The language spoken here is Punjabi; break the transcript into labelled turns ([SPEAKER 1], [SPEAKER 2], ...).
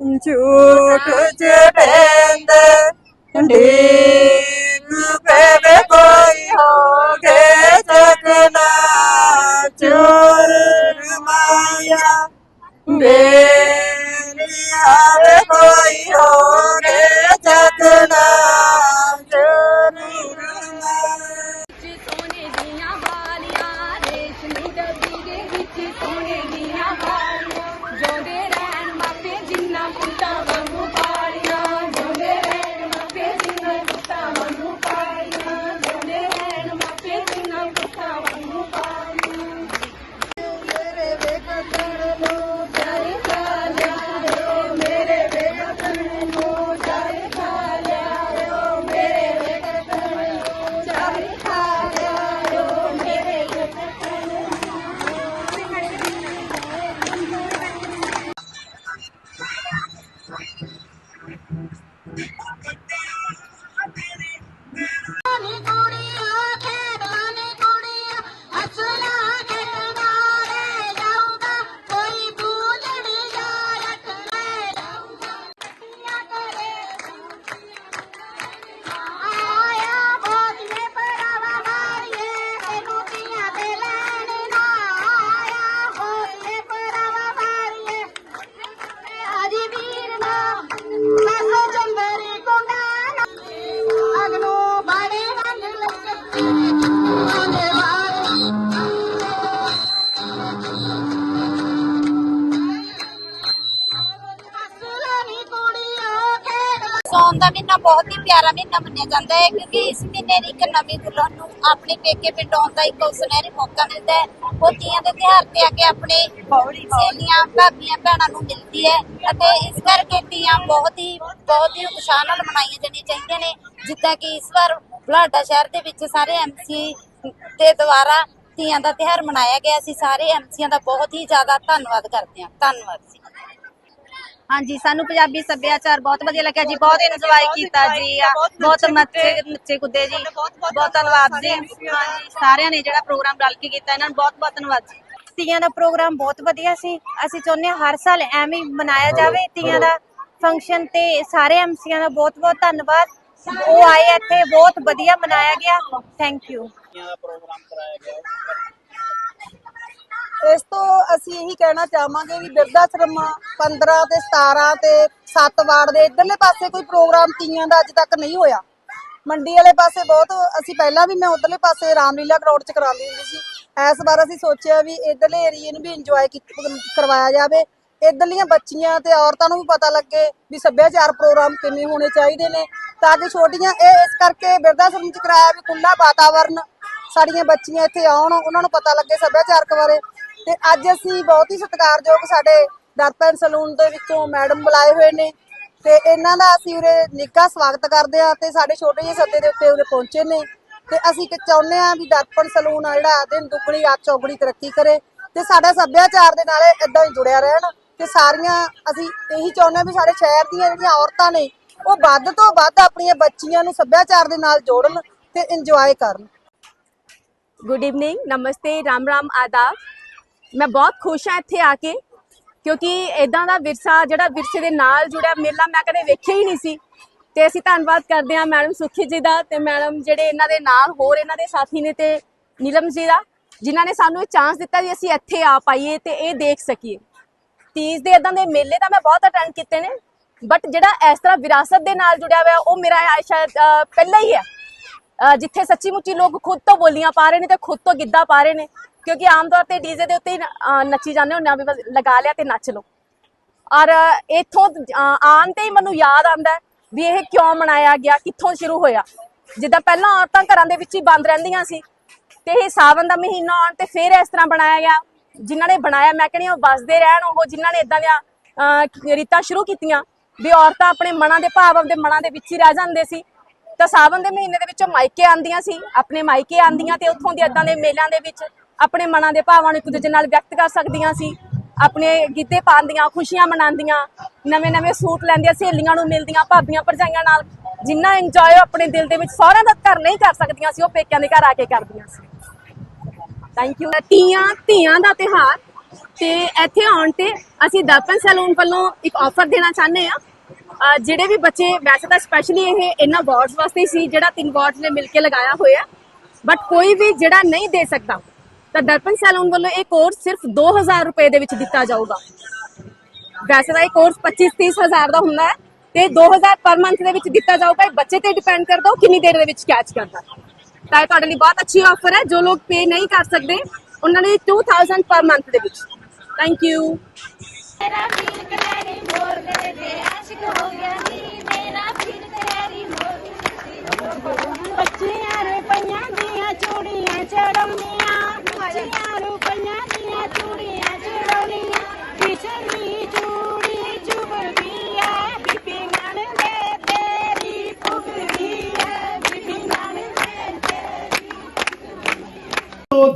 [SPEAKER 1] ਝੂਠ ਚੜੇਂਦ ਢੀਕ ਪੇਵੇ ਕੋਈ ਹੋਗੇ ਸਕਨਾ ਚੋਰ ਮਾਇਆ ਮੇਰੀ ਆਵੇ ਕੋਈ ਹੋਗੇ
[SPEAKER 2] ਦਾ
[SPEAKER 3] ਮਹੀਨਾ ਬਹੁਤ ਹੀ ਪਿਆਰਾ ਮਹੀਨਾ ਮੰਨਿਆ ਜਾਂਦਾ ਹੈ ਕਿਉਂਕਿ ਇਸ ਮਹੀਨੇ ਦੀ ਇੱਕ ਨਵੀਂ ਦੁਲਹਨ ਨੂੰ ਆਪਣੇ ਪੇਕੇ ਪਿੰਡ ਆਉਣ ਦਾ ਇੱਕ ਸੁਨਹਿਰੀ ਮੌਕਾ ਮਿਲਦਾ ਹੈ। ਉਹ ਤੀਆਂ ਦੇ ਤਿਉਹਾਰ ਤੇ ਆ ਕੇ ਆਪਣੇ ਸਹੇਲੀਆਂ ਭਾਬੀਆਂ ਭੈਣਾਂ ਨੂੰ ਮਿਲਦੀ ਹੈ ਅਤੇ ਇਸ ਕਰਕੇ ਤੀਆਂ ਬਹੁਤ ਹੀ ਬਹੁਤ ਹੀ ਉਤਸ਼ਾਹ ਨਾਲ ਮਨਾਈਆਂ ਜਾਣੀਆਂ ਚਾਹੀਦੀਆਂ ਨੇ। ਜਿੱਦਾਂ ਕਿ ਇਸ ਵਾਰ ਬੁਢਲਾਡਾ ਸ਼ਹਿਰ ਦੇ ਵਿੱਚ ਸਾਰੇ ਐਮਸੀ ਦੇ ਦੁਆਰਾ ਤੀਆਂ ਦਾ ਤਿਉਹਾਰ ਮਨਾਇਆ ਗਿਆ। ਅਸੀਂ ਸਾਰੇ ਐਮਸੀਆਂ ਦਾ ਬਹੁਤ ਹੀ ਜ਼ਿਆਦਾ ਧੰਨਵਾਦ ਕਰਦੇ ਹਾਂ। ਧੰਨਵਾਦ
[SPEAKER 4] ਹਾਂਜੀ ਸਾਨੂੰ ਪੰਜਾਬੀ ਸੱਭਿਆਚਾਰ ਬਹੁਤ ਵਧੀਆ ਲੱਗਿਆ ਜੀ ਬਹੁਤ ਇੰਜੋਏ ਕੀਤਾ ਜੀ ਆ ਬਹੁਤ ਨੱਚੇ ਨੱਚੇ ਕੁੱਦੇ ਜੀ ਬਹੁਤ ਧੰਨਵਾਦ ਜੀ। ਹਾਂਜੀ ਸਾਰਿਆਂ ਨੇ ਜਿਹੜਾ ਪ੍ਰੋਗਰਾਮ ਰਲ ਕੇ ਕੀਤਾ ਇਹਨਾਂ ਨੂੰ ਬਹੁਤ ਬਹੁਤ ਧੰਨਵਾਦ ਜੀ।
[SPEAKER 5] ਤੀਆਂ ਦਾ ਪ੍ਰੋਗਰਾਮ ਬਹੁਤ ਵਧੀਆ ਸੀ ਅਸੀਂ ਚਾਹੁੰਦੇ ਹਾਂ ਹਰ ਸਾਲ ਐਵੇਂ ਹੀ ਮਨਾਇਆ ਜਾਵੇ ਤੀਆਂ ਦਾ ਫੰਕਸ਼ਨ ਤੇ ਸਾਰੇ ਐਮਸੀਆਂ ਦਾ ਬਹੁਤ ਬਹੁਤ ਧੰਨਵਾਦ। ਉਹ ਆਏ ਇੱਥੇ ਬਹੁਤ ਵਧੀਆ ਮਨਾਇਆ ਗਿਆ। ਥੈਂਕ ਯੂ
[SPEAKER 6] ਇਸ ਤੋਂ ਅਸੀਂ ਇਹੀ ਕਹਿਣਾ ਚਾਹਾਂਗੇ ਵੀ ਬਿਰਧਾ ਆਸ਼ਰਮ 15 ਤੇ 17 ਤੇ 7 ਵਾਰਡ ਦੇ ਇਧਰਲੇ ਪਾਸੇ ਕੋਈ ਪ੍ਰੋਗਰਾਮ ਤੀਆਂ ਦਾ ਅੱਜ ਤੱਕ ਨਹੀਂ ਹੋਇਆ। ਮੰਡੀ ਵਾਲੇ ਪਾਸੇ ਬਹੁਤ, ਅਸੀਂ ਪਹਿਲਾਂ ਵੀ ਮੈਂ ਉਧਰਲੇ ਪਾਸੇ ਰਾਮਲੀਲਾ ਗਰਾਊਂਡ 'ਚ ਕਰਾਉਂਦੀ ਹੁੰਦੀ ਸੀ। ਇਸ ਵਾਰ ਅਸੀਂ ਸੋਚਿਆ ਵੀ ਇਧਰਲੇ ਏਰੀਏ ਨੂੰ ਵੀ ਇੰਜੋਏ ਕਰਵਾਇਆ ਜਾਵੇ। ਇਧਰਲੀਆਂ ਬੱਚੀਆਂ ਤੇ ਔਰਤਾਂ ਨੂੰ ਵੀ ਪਤਾ ਲੱਗੇ ਵੀ ਸੱਭਿਆਚਾਰ ਪ੍ਰੋਗਰਾਮ ਕਿਵੇਂ ਹੋਣੇ ਚਾਹੀਦੇ ਨੇ। ਤਾਂ ਕਿ ਛੋਟੀਆਂ, ਇਹ ਇਸ ਕਰਕੇ ਬਿਰਧਾ ਆਸ਼ਰਮ 'ਚ ਕਰਾਇਆ ਵੀ ਖੁੱਲਾ ਵਾਤਾਵਰਨ। ਸਾਡੀਆਂ ਬੱਚੀਆਂ ਇੱਥੇ ਆਉਣ, ਉਹਨਾਂ ਨੂੰ ਪਤਾ ਲੱਗੇ ਸੱਭਿਆਚਾਰਕ ਬਾਰੇ। ਤੇ ਅੱਜ ਅਸੀਂ ਬਹੁਤ ਹੀ ਸਤਿਕਾਰਯੋਗ ਸਾਡੇ ਦਰਪਨ ਸਲੂਨ ਦੇ ਵਿੱਚੋਂ ਮੈਡਮ ਬੁਲਾਏ ਹੋਏ ਨੇ ਤੇ ਇਹਨਾਂ ਦਾ ਅਸੀਂ ਉਰੇ ਨਿੱਘਾ ਸਵਾਗਤ ਕਰਦੇ ਹਾਂ ਤੇ ਸਾਡੇ ਛੋਟੇ ਜਿਹੇ ਸੱਦੇ ਦੇ ਉੱਤੇ ਉਰੇ ਪਹੁੰਚੇ ਨੇ ਤੇ ਅਸੀਂ ਕਿ ਚਾਹੁੰਦੇ ਹਾਂ ਵੀ ਦਰਪਨ ਸਲੂਨ ਆ ਜਿਹੜਾ ਦਿਨ ਦੁੱਗਣੀ ਰਾਤ ਚੌਗਣੀ ਤਰੱਕੀ ਕਰੇ ਤੇ ਸਾਡਾ ਸੱਭਿਆਚਾਰ ਦੇ ਨਾਲ ਇਦਾਂ ਹੀ ਜੁੜਿਆ ਰਹਿਣ ਤੇ ਸਾਰੀਆਂ ਅਸੀਂ ਇਹੀ ਚਾਹੁੰਦੇ ਹਾਂ ਵੀ ਸਾਡੇ ਸ਼ਹਿਰ ਦੀਆਂ ਜਿਹੜੀਆਂ ਔਰਤਾਂ ਨੇ ਉਹ ਵੱਧ ਤੋਂ ਵੱਧ ਆਪਣੀਆਂ ਬੱਚੀਆਂ ਨੂੰ ਸੱਭਿਆਚਾਰ ਦੇ ਨਾਲ ਜੋੜਨ ਤੇ ਇੰਜੋਏ ਕਰਨ।
[SPEAKER 5] ਗੁੱਡ ਈਵਨਿੰਗ ਨਮਸਤੇ, ਰਾਮ ਰਾਮ, ਆਦਾਬ। ਮੈਂ ਬਹੁਤ ਖੁਸ਼ ਹਾਂ ਇੱਥੇ ਆ ਕੇ ਕਿਉਂਕਿ ਇਦਾਂ ਦਾ ਵਿਰਸਾ ਜਿਹੜਾ ਵਿਰਸੇ ਦੇ ਨਾਲ ਜੁੜਿਆ ਮੇਲਾ ਮੈਂ ਕਦੇ ਵੇਖਿਆ ਹੀ ਨਹੀਂ ਸੀ। ਤੇ ਅਸੀਂ ਧੰਨਵਾਦ ਕਰਦੇ ਹਾਂ ਮੈਡਮ ਸੁਖੀ ਜੀ ਦਾ ਤੇ ਮੈਡਮ ਜਿਹੜੇ ਇਹਨਾਂ ਦੇ ਨਾਲ ਹੋਰ ਇਹਨਾਂ ਦੇ ਸਾਥੀ ਨੇ ਤੇ ਨੀਲਮ ਜੀ ਦਾ ਜਿਨ੍ਹਾਂ ਨੇ ਸਾਨੂੰ ਇਹ ਚਾਂਸ ਦਿੱਤਾ ਵੀ ਅਸੀਂ ਇੱਥੇ ਆ ਪਾਈਏ ਤੇ ਇਹ ਦੇਖ ਸਕੀਏ। ਤੀਜ ਦੇ ਇਦਾਂ ਦੇ ਮੇਲੇ ਤਾਂ ਮੈਂ ਬਹੁਤ ਅਟੈਂਡ ਕੀਤੇ ਨੇ ਬਟ ਜਿਹੜਾ ਇਸ ਤਰ੍ਹਾਂ ਵਿਰਾਸਤ ਦੇ ਨਾਲ ਜੁੜਿਆ ਹੋਇਆ ਉਹ ਮੇਰਾ ਸ਼ਾਇਦ ਅਹ, ਪਹਿਲਾ ਹੀ ਹੈ। ਜਿੱਥੇ ਸੱਚੀ ਮੁੱਚੀ ਲੋਕ ਖੁਦ ਤੋਂ ਬੋਲੀਆਂ ਪਾ ਰਹੇ ਨੇ ਤੇ ਖੁਦ ਤੋਂ ਗਿੱਧਾ ਪਾ ਰਹੇ ਨੇ। ਕਿਉਂਕਿ ਆਮ ਤੌਰ ਤੇ ਡੀਜੇ ਦੇ ਉੱਤੇ ਹੀ ਨੱਚੀ ਜਾਂਦੇ ਹੁੰਦੇ ਆ ਵੀ ਬਸ ਲਗਾ ਲਿਆ ਤੇ ਨੱਚ ਲਓ। ਔਰ ਇਥੋਂ ਆਉਣ ਤੇ ਹੀ ਮੈਨੂੰ ਯਾਦ ਆਉਂਦਾ ਵੀ ਇਹ ਕਿਉਂ ਮਨਾਇਆ ਗਿਆ, ਕਿੱਥੋਂ ਸ਼ੁਰੂ ਹੋਇਆ। ਜਿੱਦਾਂ ਪਹਿਲਾਂ ਔਰਤਾਂ ਘਰਾਂ ਦੇ ਵਿੱਚ ਹੀ ਬੰਦ ਰਹਿੰਦੀਆਂ ਸੀ ਤੇ ਇਹ ਸਾਵਨ ਦਾ ਮਹੀਨਾ ਆਉਣ ਤੇ ਫਿਰ ਇਸ ਤਰ੍ਹਾਂ ਬਣਾਇਆ ਗਿਆ। ਜਿਨ੍ਹਾਂ ਨੇ ਬਣਾਇਆ, ਮੈਂ ਕਹਿੰਦੀ ਉਹ ਵਸਦੇ ਰਹਿਣ, ਉਹ ਜਿਨ੍ਹਾਂ ਨੇ ਇਦਾਂ ਦੀਆਂ ਰੀਤਾਂ ਸ਼ੁਰੂ ਕੀਤੀਆਂ ਵੀ ਔਰਤਾਂ ਆਪਣੇ ਮਨਾਂ ਦੇ ਭਾਵ ਆਪਦੇ ਮਨਾਂ ਦੇ ਵਿੱਚ ਹੀ ਰਹਿ ਜਾਂਦੇ ਸੀ। ਤਾਂ ਸਾਵਨ ਦੇ ਮਹੀਨੇ ਦੇ ਵਿੱਚੋਂ ਮਾਇਕੇ ਆਂਦੀਆਂ ਸੀ, ਆਪਣੇ ਮਾਇਕੇ ਆਂਦੀਆਂ ਤੇ ਉੱਥੋਂ ਦੇ ਇਦਾਂ ਦੇ ਮੇਲਿਆਂ ਦੇ ਵਿੱਚ ਆਪਣੇ ਮਨਾਂ ਦੇ ਭਾਵਾਂ ਨੂੰ ਇੱਕ ਦੂਜੇ ਨਾਲ ਵਿਅਕਤ ਕਰ ਸਕਦੀਆਂ ਸੀ। ਆਪਣੇ ਗਿੱਧੇ ਪਾਉਂਦੀਆਂ ਖੁਸ਼ੀਆਂ ਮਨਾਉਂਦੀਆਂ ਨਵੇਂ ਨਵੇਂ ਸੂਟ ਲੈਂਦੀਆਂ, ਸਹੇਲੀਆਂ ਨੂੰ ਮਿਲਦੀਆਂ, ਭਾਬੀਆਂ ਭਰਜਾਈਆਂ ਨਾਲ ਜਿੰਨਾ ਇੰਜੋਏ ਆਪਣੇ ਦਿਲ ਦੇ ਵਿੱਚ ਸਹੁਰਿਆਂ ਦਾ ਘਰ ਨਹੀਂ ਕਰ ਸਕਦੀਆਂ ਸੀ, ਉਹ ਪੇਕਿਆਂ ਦੇ ਘਰ ਆ ਕੇ ਕਰਦੀਆਂ ਸੀ। ਥੈਂਕ ਯੂ ਤੀਆਂ, ਧੀਆਂ ਦਾ ਤਿਹਾਰ ਤੇ ਇੱਥੇ ਆਉਣ ਤੇ ਅਸੀਂ ਦਰਪਨ ਸੈਲੂਨ ਵੱਲੋਂ ਇੱਕ ਆਫਰ ਦੇਣਾ ਚਾਹੁੰਦੇ ਆ ਜਿਹੜੇ ਵੀ ਬੱਚੇ, ਵੈਸੇ ਤਾਂ ਸਪੈਸ਼ਲੀ ਇਹ ਇਹਨਾਂ ਵਾਰਡਸ ਵਾਸਤੇ ਸੀ, ਜਿਹੜਾ ਤਿੰਨ ਵਾਰਡਸ ਨੇ ਮਿਲ ਕੇ ਲਗਾਇਆ ਹੋਇਆ। ਬਟ ਕੋਈ ਵੀ ਜਿਹੜਾ ਨਹੀਂ ਦੇ ਸਕਦਾ ਤਾਂ ਦਰਪਨ ਸੈਲੂਨ ਵੱਲੋਂ ਇਹ ਕੋਰਸ ਸਿਰਫ 2000 ਰੁਪਏ ਦੇ ਵਿੱਚ ਦਿੱਤਾ ਜਾਊਗਾ। ਵੈਸੇ ਤਾਂ ਇਹ ਕੋਰਸ 25 30 ਹਜ਼ਾਰ ਦਾ ਹੁੰਦਾ ਹੈ ਤੇ 2000 ਪਰ ਮੰਥ ਦੇ ਵਿੱਚ ਦਿੱਤਾ ਜਾਊਗਾ। ਇਹ ਬੱਚੇ ਤੇ ਡਿਪੈਂਡ ਕਰਦਾ ਉਹ ਕਿੰਨੀ ਦੇਰ ਦੇ ਵਿੱਚ ਕੈਚ ਕਰਦਾ। ਤਾਂ ਇਹ ਤੁਹਾਡੇ ਲਈ ਬਹੁਤ ਅੱਛੀ ਆਫਰ ਹੈ। ਜੋ ਲੋਕ ਪੇ ਨਹੀਂ ਕਰ ਸਕਦੇ, ਉਹਨਾਂ ਲਈ 2000 ਪਰ ਮੰਥ ਦੇ ਵਿੱਚ। ਥੈਂਕ ਯੂ
[SPEAKER 7] ਮੇਰਾ ਵੀਰ ਕਲੈਰੀ ਮੋਰ ਦੇ ਆਸ਼ਿਕ ਹੋ ਗਿਆ ਨੀ।